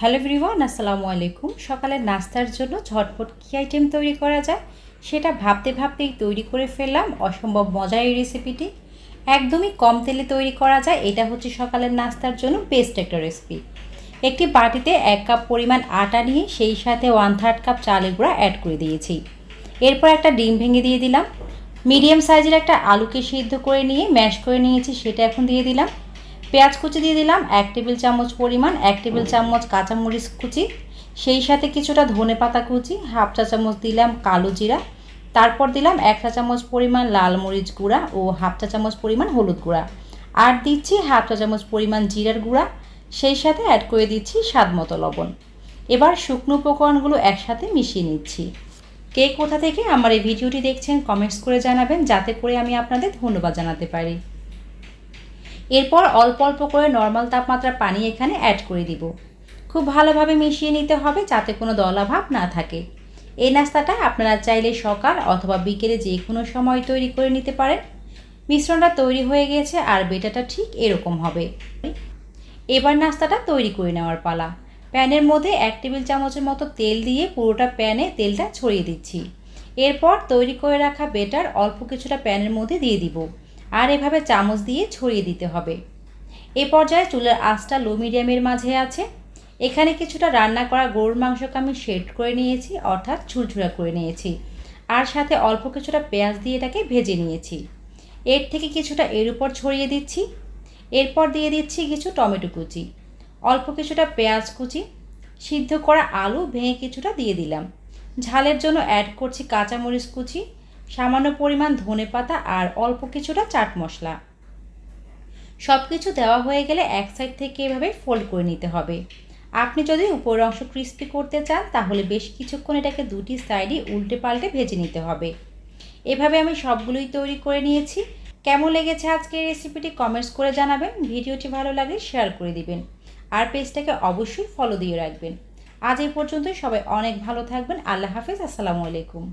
Hello everyone, আসসালামু আলাইকুম। সকালের নাস্তার জন্য ঝটপট কী আইটেম তৈরি করা যায় সেটা ভাবতে ভাবতেই তৈরি করে ফেললাম অসম্ভব মজার এই রেসিপিটি একদমই কম তেলে তৈরি করা যায়, এটা হচ্ছে সকালের নাস্তার জন্য বেস্ট একটা রেসিপি একটি বাটিতে এক কাপ পরিমাণ আটা নিয়ে সেই সাথে ওয়ান থার্ড কাপ চালের গুঁড়া অ্যাড করে দিয়েছি। এরপর একটা ডিম ভেঙে দিয়ে দিলাম। মিডিয়াম সাইজের একটা আলুকে সিদ্ধ করে নিয়ে ম্যাশ করে নিয়েছি, সেটা এখন দিয়ে দিলাম। পেঁয়াজ কুচি দিয়ে দিলাম, এক টেবিল চামচ পরিমাণ, এক টেবিল চামচ কাঁচামরিচ কুচি, সেই সাথে কিছুটা ধনে পাতা কুচি, হাফ চা চামচ দিলাম কালো জিরা, তারপর দিলাম এক চা চামচ পরিমাণ লাল মরিচ গুঁড়া ও হাফ চা চামচ পরিমাণ হলুদ গুঁড়া। আর দিচ্ছি হাফ চা চামচ পরিমাণ জিরার গুঁড়া, সেই সাথে অ্যাড করে দিচ্ছি স্বাদ মতো লবণ। এবার শুকনো উপকরণগুলো একসাথে মিশিয়ে নিচ্ছি। কে কোথা থেকে আমার এই ভিডিওটি দেখছেন কমেন্টস করে জানাবেন, যাতে করে আমি আপনাদের ধন্যবাদ জানাতে পারি। এরপর অল্প অল্প করে নর্মাল তাপমাত্রার পানি এখানে অ্যাড করে দিব। খুব ভালোভাবে মিশিয়ে নিতে হবে যাতে কোনো দলাভাব না থাকে। এই নাস্তাটা আপনারা চাইলে সকাল অথবা বিকেলে যে কোনো সময় তৈরি করে নিতে পারেন। মিশ্রণটা তৈরি হয়ে গেছে আর বেটাটা ঠিক এরকম হবে। এবার নাস্তাটা তৈরি করে নেওয়ার পালা। প্যানের মধ্যে এক টেবিল চামচের মতো তেল দিয়ে পুরোটা প্যানে তেলটা ছড়িয়ে দিচ্ছি। এরপর তৈরি করে রাখা বেটার অল্প কিছুটা প্যানের মধ্যে দিয়ে দিব। আর এভাবে চামচ দিয়ে ছড়িয়ে দিতে হবে। এ পর্যায়ে চুলের আঁচটা লো মিডিয়ামের মাঝে আছে। এখানে কিছুটা রান্না করা গরুর মাংসকে আমি শেড করে নিয়েছি, অর্থাৎ ঝুরঝুরা করে নিয়েছি। আর সাথে অল্প কিছুটা পেঁয়াজ দিয়ে এটাকে ভেজে নিয়েছি। এর থেকে কিছুটা এর উপর ছড়িয়ে দিচ্ছি। এরপর দিয়ে দিচ্ছি কিছু টমেটো কুচি। অল্প কিছুটা পেঁয়াজ কুচি। সিদ্ধ করা আলু ভেঙে কিছুটা দিয়ে দিলাম। ঝালের জন্য অ্যাড করছি কাঁচামরিচ কুচি। সামান্য পরিমাণ ধনে পাতা আর অল্প কিছুটা চাট মশলা। সব কিছু দেওয়া হয়ে গেলে এক সাইড থেকে এভাবে ফোল্ড করে নিতে হবে। আপনি যদি উপরের অংশ ক্রিস্পি করতে চান, তাহলে বেশ কিছুক্ষণ এটাকে দুটি সাইডই উল্টে পাল্টে ভেজে নিতে হবে। এভাবে আমি সবগুলোই তৈরি করে নিয়েছি। কেমন লেগেছে আজকের রেসিপিটি কমেন্টস করে জানাবেন। ভিডিওটি ভালো লাগলে শেয়ার করে দিবেন। আর পেজটাকে অবশ্যই ফলো দিয়ে রাখবেন। আজ এই পর্যন্তই। সবাই অনেক ভালো থাকবেন। আল্লাহ হাফিজ। আসসালামু আলাইকুম।